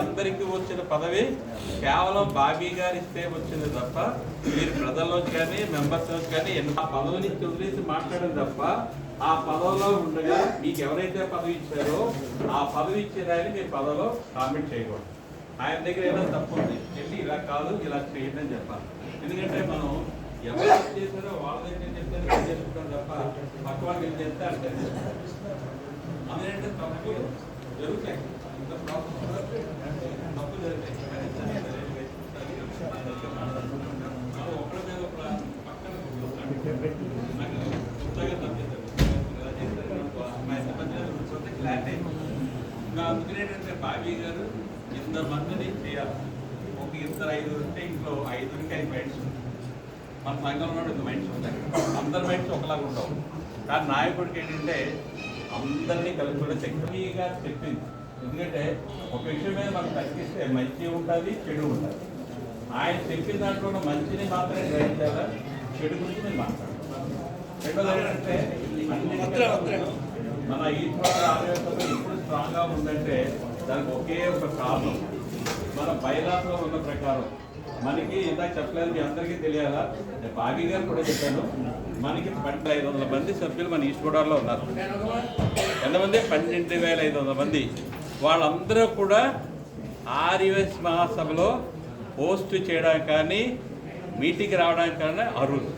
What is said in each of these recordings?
అందరికీ వచ్చిన పదవి కేవలం బాబీ గారు ఇస్తే వచ్చింది తప్ప మీరు ప్రజల్లోకి కానీ మెంబర్స్ కానీ ఆ పదవిని నుంచి వదిలేసి మాట్లాడడం తప్ప ఆ పదవిలో ఉండగా మీకు ఎవరైతే పదవి ఇచ్చారో ఆ పదవి ఇచ్చేదాన్ని మీరు పదవిలో కామెంట్ చేయకూడదు. ఆయన దగ్గర ఏదైనా తప్పు ఉంది. వెళ్ళి ఇలా కాదు ఇలా చేయండి అని చెప్పాలి. ఎందుకంటే మనం ఎవరు చేశారో వాళ్ళ దగ్గర చెప్తే చేసుకుంటాం తప్ప పక్క వాళ్ళకి ఏం చెప్తే అంటే అదేంటే తప్పు జరుగుతాయి. ఇంత ప్రాబ్లం తప్పు జరుగుతాయి. ఇంకా అందుకని బాబీ గారు ఇద్దరు మందిని చేయాలి ఒక ఇద్దరు ఐదుగురు ఉంటే ఇంట్లో ఐదుగురికి ఐదు మైండ్స్ ఉంటాయి మన సంఘంలో కూడా మైండ్స్ ఉంటాయి. అందరి మైండ్స్ ఒకలాగా ఉండవు. కానీ నాయకుడికి ఏంటంటే అందరినీ కలిపి కూడా శక్తిగా చెప్పింది. ఎందుకంటే ఒక విషయం మీద మనం తగ్గిస్తే మంచి ఉంటుంది చెడు ఉంటుంది. ఆయన చెప్పిన దాంట్లో మంచిని మాత్రమే గ్రహించాలా? చెడు గురించి నేను మాట్లాడతాను రెండోది ఏంటంటే మన ఈశ్వర ఆరోగ్యంతో ఎప్పుడు స్ట్రాంగ్గా ఉందంటే దానికి ఒకే ఒక కారణం. మన బయలాలో ఉన్న ప్రకారం మనకి ఇందాక చెప్పలేదు మీ అందరికీ తెలియాలా? నేను బాబీ గారు కూడా చెప్పాను మనకి పన్నెండు ఐదు వందల మంది సభ్యులు మన ఈస్ట్ గోదావరిలో ఉన్నారు. ఎంతమంది? పన్నెండు వేల ఐదు వందల మంది. వాళ్ళందరూ కూడా ఆర్యుఎస్ మహాసభలో పోస్ట్ చేయడానికి కానీ మీటింగ్కి రావడానికి కానీ అర్హులు.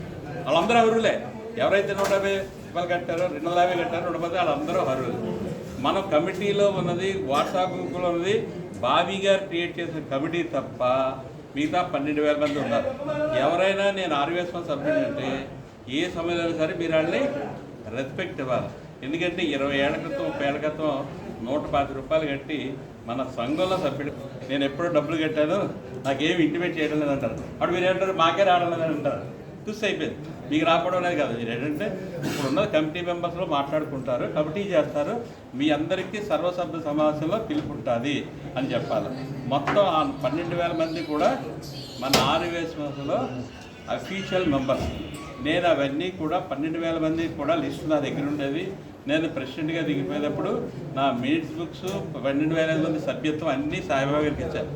వాళ్ళందరూ అర్హులే. ఎవరైతే నూట యాభై రూపాయలు కట్టారో రెండు వందల యాభై కట్టారో రెండు వందల వాళ్ళందరూ అర్హులు. మన కమిటీలో ఉన్నది వాట్సాప్ గ్రూప్లో ఉన్నది బాబీ గారు క్రియేట్ చేసిన కమిటీ తప్ప మిగతా పన్నెండు వేల మంది ఉన్నారు. ఎవరైనా నేను ఆర్వీఎస్ సభ్యుడు అంటే ఏ సమయంలో సరే మీరు వాళ్ళని రెస్పెక్ట్ ఇవ్వాలి. ఎందుకంటే ఇరవై ఏళ్ళ క్రితం ముప్పై ఏళ్ళ క్రితం నూట పాతి రూపాయలు కట్టి మన సంఘంలో సభ్యుడు. నేను ఎప్పుడో డబ్బులు కట్టాను నాకేమి ఇంటిమేట్ చేయడం లేదంటారు. అప్పుడు మీరు ఏంటారు మాకే రావడం లేదని అంటారు తుస్ అయిపోయింది. మీకు రాకపోవడం అనేది కాదు. మీరు ఏంటంటే ఇప్పుడు ఉన్న కమిటీ మెంబర్స్లో మాట్లాడుకుంటారు. కమిటీ చేస్తారు. మీ అందరికీ సర్వసభ్య సమావేశంలో పిలుపుంటుంది అని చెప్పాలి. మొత్తం ఆ పన్నెండు వేల మంది కూడా మన ఆర్వీఎస్ అఫీషియల్ మెంబర్స్. నేను అవన్నీ కూడా పన్నెండు వేల మంది కూడా లిస్ట్ నా దగ్గర ఉండేది నేను ప్రెసిడెంట్గా దిగిపోయినప్పుడు నా మినిట్స్ బుక్స్ పన్నెండు వేల మంది సభ్యత్వం అన్నీ సాయిబాబా గారికి ఇచ్చాను